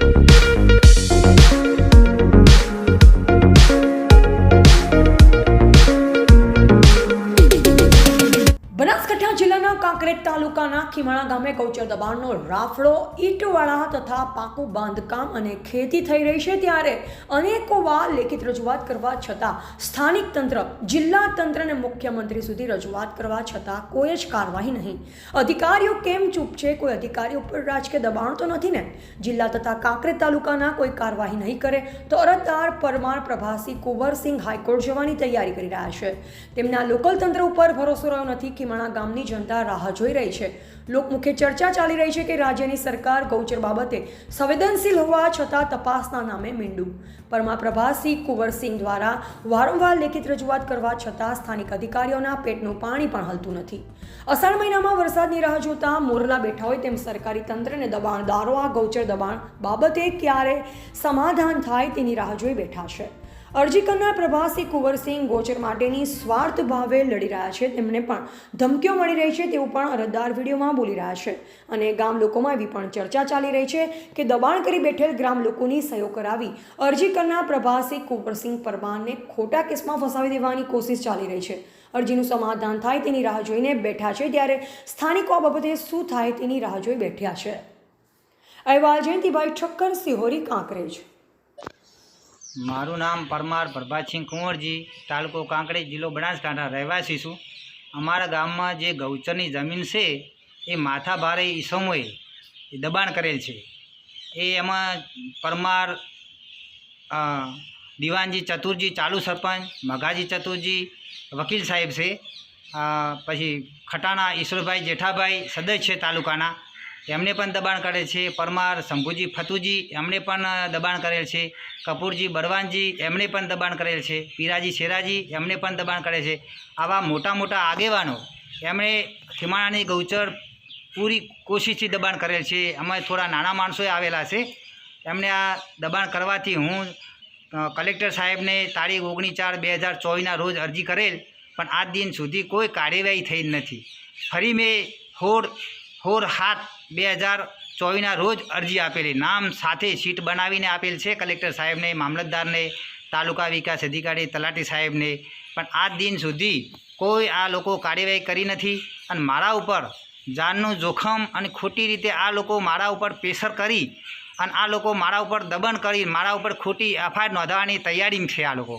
thank you Kankrej તાલુકાના ખીમાણા ગામે ગૌચર દબાણનો રાફડો, ઈંટવાળા તથા પાકું બાંધકામ અને ખેતી થઈ રહી છે ત્યારે અનેકો વાર લેખિત રજૂઆત કરવા છતાં સ્થાનિક તંત્ર, જિલ્લા તંત્ર અને મુખ્યમંત્રી સુધી રજૂઆત કરવા છતાં કોઈ જ કાર્યવાહી નહીં. અધિકારીઓ કેમ ચૂપ છે? કોઈ અધિકારી ઉપર રાજકીય દબાણ તો નથી ને? જિલ્લા તથા કાંકરેજ તાલુકાના કોઈ કાર્યવાહી નહીં કરે તો અરજદાર પરમાર પ્રભાસી કુંવરસિંહ હાઈકોર્ટ જવાની તૈયારી કરી રહ્યા છે. તેમના લોકલ તંત્ર ઉપર ભરોસો રહ્યો નથી. ખીમાણા ગામની જનતા રાહ જોઈ રહી છે. લોકમુખે ચર્ચા ચાલી રહી છે કે રાજ્યની સરકાર ગૌચર બાબતે સંવેદનશીલ હોવા છતાં તપાસના નામે મીંડું. પરમા પ્રભાસી કુંવરસિંહ દ્વારા વારંવાર લેખિત રજૂઆત કરવા છતાં સ્થાનિક અધિકારીઓના પેટનું પાણી પણ હલતું નથી. અષાઢ મહિનામાં વરસાદની રાહ જોતા મોરલા બેઠા હોય તેમ સરકારી તંત્રને દબાણદારો આ ગૌચર દબાણ બાબતે ક્યારે સમાધાન થાય તેની રાહ જોઈ બેઠા છે. અરજી કરનાર પ્રભાસી કુંવરસિંહ ગોચર માટેની સ્વાર્થ ભાવે લડી રહ્યા છે. તેમને પણ ધમકીઓ મળી રહી છે તેવું પણ અરજદાર વિડીયોમાં બોલી રહ્યા છે. અને ગામ લોકોમાં એવી પણ ચર્ચા ચાલી રહી છે કે દબાણ કરી બેઠેલ ગ્રામ લોકોની સહયોગ કરાવી અરજી કરનાર પ્રભાસી કુંવરસિંહ પરમારને ખોટા કેસમાં ફસાવી દેવાની કોશિશ ચાલી રહી છે. અરજીનું સમાધાન થાય તેની રાહ જોઈને બેઠા છે ત્યારે સ્થાનિકો આ બાબતે શું થાય તેની રાહ જોઈ બેઠ્યા છે. અહેવાલ જયંતિભાઈ ઠક્કર, સિહોરી કાંકરેજ મારું નામ પરમાર પ્રભાતસિંહ કુંવરજી, તાલુકો કાંકરેજ જિલ્લો બનાસકાંઠા રહેવાસી છું. અમારા ગામમાં જે ગૌચરની જમીન છે, એ માથાભારે ઈસમોએ એ દબાણ કરેલ છે. એ એમાં પરમાર દિવાનજી ચતુરજી ચાલુ સરપંચ, મઘાજી ચતુરજી વકીલ સાહેબ છે. પછી ખટાણા ઈશ્વરભાઈ જેઠાભાઈ સદસ્ય છે તાલુકાના. એમને પણ દબાણ કરેલ છે, પરમાર, શંભુજી, ફતુજી એમણે પણ દબાણ કરેલ છે. કપૂરજી બરવાનજી એમણે પણ દબાણ કરેલ છે. પીરાજી, શેરાજી એમણે પણ દબાણ કરે છે. આવા મોટા મોટા આગેવાનો એમણે ખીમાણાની ગૌચર પૂરી કોશિશથી દબાણ કરેલ છે. એમાં થોડા નાના માણસોએ આવેલા છે. એમણે આ દબાણ કરવાથી હું કલેક્ટર સાહેબને તારીખ ઓગણીસ ચાર બે હજાર ચોવીસના રોજ અરજી કરેલ, પણ આજ દિન સુધી કોઈ કાર્યવાહી થઈ નથી. ફરી મેં હોળ હોર હાથ બે હજાર ચોવીસના રોજ અરજી આપેલી. નામ સાથે સીટ બનાવીને આપેલ છે કલેક્ટર સાહેબને, મામલતદારને, તાલુકા વિકાસ અધિકારી, તલાટી સાહેબને. પણ આજ દિન સુધી કોઈ આ લોકો કાર્યવાહી કરી નથી અને મારા ઉપર જાનનું જોખમ અને ખોટી રીતે આ લોકો મારા ઉપર પ્રેશર કરી અને આ લોકો મારા ઉપર દબણ કરી, મારા ઉપર ખોટી એફઆઈઆર નોંધાવાની તૈયારી છે આ લોકો.